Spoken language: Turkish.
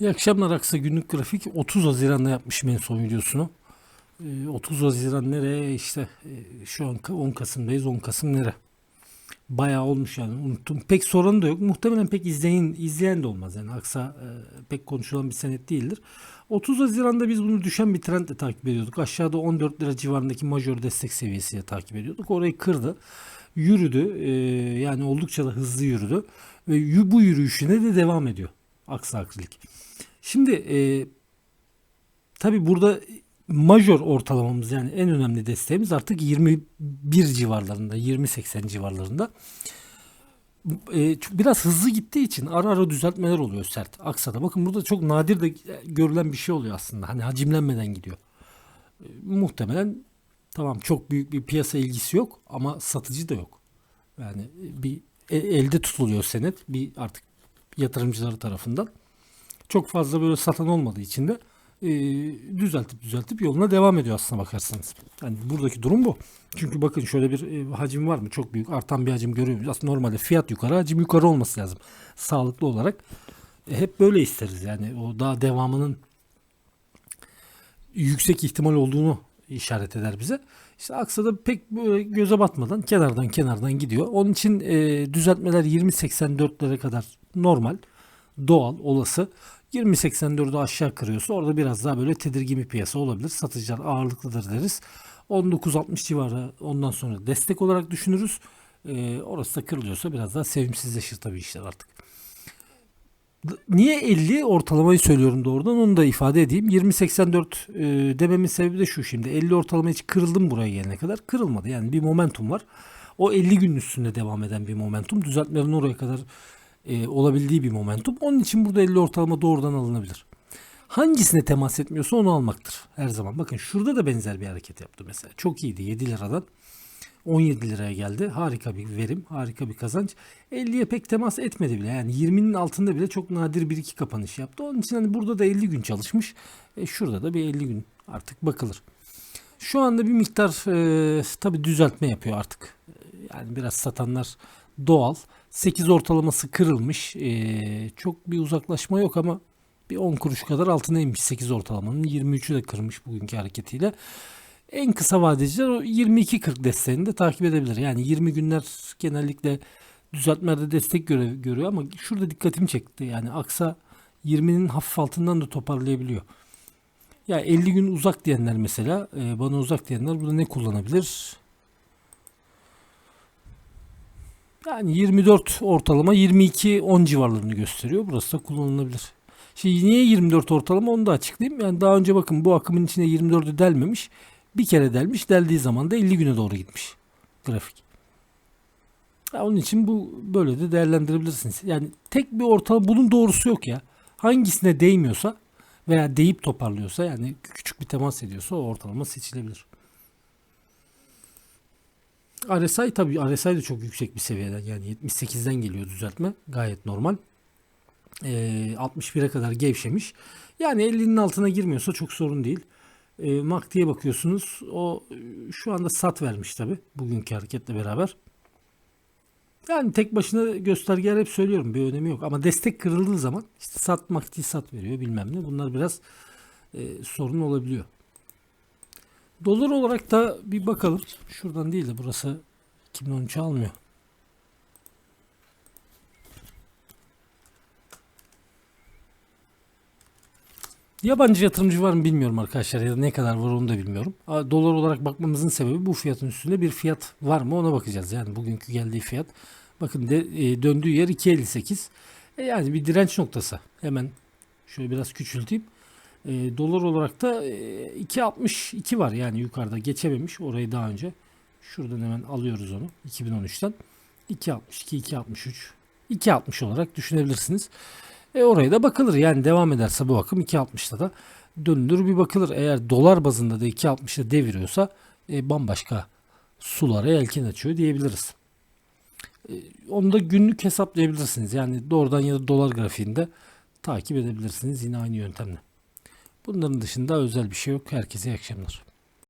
İyi akşamlar Aksa günlük grafik 30 Haziran'da yapmışım en son videosunu. Ee, 30 Haziran nereye işte e, şu an 10 Kasım'dayız 10 Kasım nere? Bayağı olmuş yani unuttum. Pek soran da yok. Muhtemelen pek izleyin izleyen de olmaz yani Aksa e, pek konuşulan bir senet değildir. 30 Haziran'da biz bunu düşen bir trendle takip ediyorduk. Aşağıda 14 lira civarındaki majör destek seviyesiyle takip ediyorduk. Orayı kırdı. Yürüdü. e, yani oldukça da hızlı yürüdü. Ve bu yürüyüşüne de devam ediyor. Aksa akrilik. Şimdi e, tabi burada major ortalamamız yani en önemli desteğimiz artık 21 civarlarında 20-80 civarlarında. E, biraz hızlı gittiği için ara ara düzeltmeler oluyor sert aksada. Bakın burada çok nadir de görülen bir şey oluyor aslında. Hani hacimlenmeden gidiyor. E, muhtemelen tamam çok büyük bir piyasa ilgisi yok ama satıcı da yok. Yani bir e- elde tutuluyor senet bir artık yatırımcıları tarafından çok fazla böyle satan olmadığı için de e, düzeltip düzeltip yoluna devam ediyor aslına bakarsanız. Yani buradaki durum bu. Çünkü bakın şöyle bir e, hacim var mı? Çok büyük artan bir hacim görüyor muyuz? Aslında normalde fiyat yukarı hacim yukarı olması lazım. Sağlıklı olarak. E, hep böyle isteriz yani. O daha devamının yüksek ihtimal olduğunu işaret eder bize. İşte aksada pek böyle göze batmadan kenardan kenardan gidiyor. Onun için e, düzeltmeler 20.84'lere kadar normal, doğal, olası. 20.84'ü aşağı kırıyorsa orada biraz daha böyle tedirgin bir piyasa olabilir. Satıcılar ağırlıklıdır deriz. 19.60 civarı ondan sonra destek olarak düşünürüz. E, orası da kırılıyorsa biraz daha sevimsizleşir tabii işler artık. Niye 50 ortalamayı söylüyorum doğrudan onu da ifade edeyim. 20.84 e, dememin sebebi de şu şimdi 50 ortalama hiç kırıldım buraya gelene kadar kırılmadı. Yani bir momentum var. O 50 günün üstünde devam eden bir momentum. Düzeltmelerin oraya kadar e, olabildiği bir momentum. Onun için burada 50 ortalama doğrudan alınabilir. Hangisine temas etmiyorsa onu almaktır her zaman. Bakın şurada da benzer bir hareket yaptı mesela. Çok iyiydi 7 liradan 17 liraya geldi. Harika bir verim, harika bir kazanç. 50'ye pek temas etmedi bile. Yani 20'nin altında bile çok nadir bir iki kapanış yaptı. Onun için hani burada da 50 gün çalışmış. E şurada da bir 50 gün artık bakılır. Şu anda bir miktar e, tabi düzeltme yapıyor artık. E, Yani biraz satanlar doğal. 8 ortalaması kırılmış. E, çok bir uzaklaşma yok ama bir 10 kuruş kadar altına inmiş 8 ortalamanın. 23'ü de kırmış bugünkü hareketiyle. En kısa vadeciler o 22-40 desteğini de takip edebilir. Yani 20 günler genellikle düzeltmelerde destek göre, görüyor ama şurada dikkatimi çekti. Yani aksa 20'nin hafif altından da toparlayabiliyor. Ya 50 gün uzak diyenler mesela e, bana uzak diyenler burada ne kullanabilir? Yani 24 ortalama 22 10 civarlarını gösteriyor. Burası da kullanılabilir. Şimdi niye 24 ortalama onu da açıklayayım. Yani daha önce bakın bu akımın içine 24'ü delmemiş. Bir kere delmiş. Deldiği zaman da 50 güne doğru gitmiş grafik. Ya onun için bu böyle de değerlendirebilirsiniz. Yani tek bir ortalama bunun doğrusu yok ya. Hangisine değmiyorsa veya deyip toparlıyorsa yani küçük bir temas ediyorsa o ortalama seçilebilir. RSI tabii RSI de çok yüksek bir seviyeden yani 78'den geliyor düzeltme gayet normal. Ee, 61'e kadar gevşemiş. Yani 50'nin altına girmiyorsa çok sorun değil. E, MACD'ye bakıyorsunuz. O e, şu anda sat vermiş tabi bugünkü hareketle beraber. Yani tek başına göstergeler hep söylüyorum bir önemi yok. Ama destek kırıldığı zaman işte sat MACD sat veriyor bilmem ne. Bunlar biraz e, sorun olabiliyor. Dolar olarak da bir bakalım. Şuradan değil de burası 2013 almıyor. Yabancı yatırımcı var mı bilmiyorum arkadaşlar ya da ne kadar var onu da bilmiyorum. Dolar olarak bakmamızın sebebi bu fiyatın üstünde bir fiyat var mı ona bakacağız. Yani bugünkü geldiği fiyat. Bakın de, e, döndüğü yer 2.58. E, yani bir direnç noktası. Hemen şöyle biraz küçülteyim. E, dolar olarak da e, 2.62 var yani yukarıda geçememiş orayı daha önce. Şuradan hemen alıyoruz onu 2013'ten. 2.62, 2.63, 2.60 olarak düşünebilirsiniz. E oraya da bakılır. Yani devam ederse bu akım 2.60'da da döndür bir bakılır. Eğer dolar bazında da 2.60'da deviriyorsa e, bambaşka sulara yelken açıyor diyebiliriz. E, onu da günlük hesaplayabilirsiniz. Yani doğrudan ya da dolar grafiğinde takip edebilirsiniz yine aynı yöntemle. Bunların dışında özel bir şey yok. Herkese iyi akşamlar.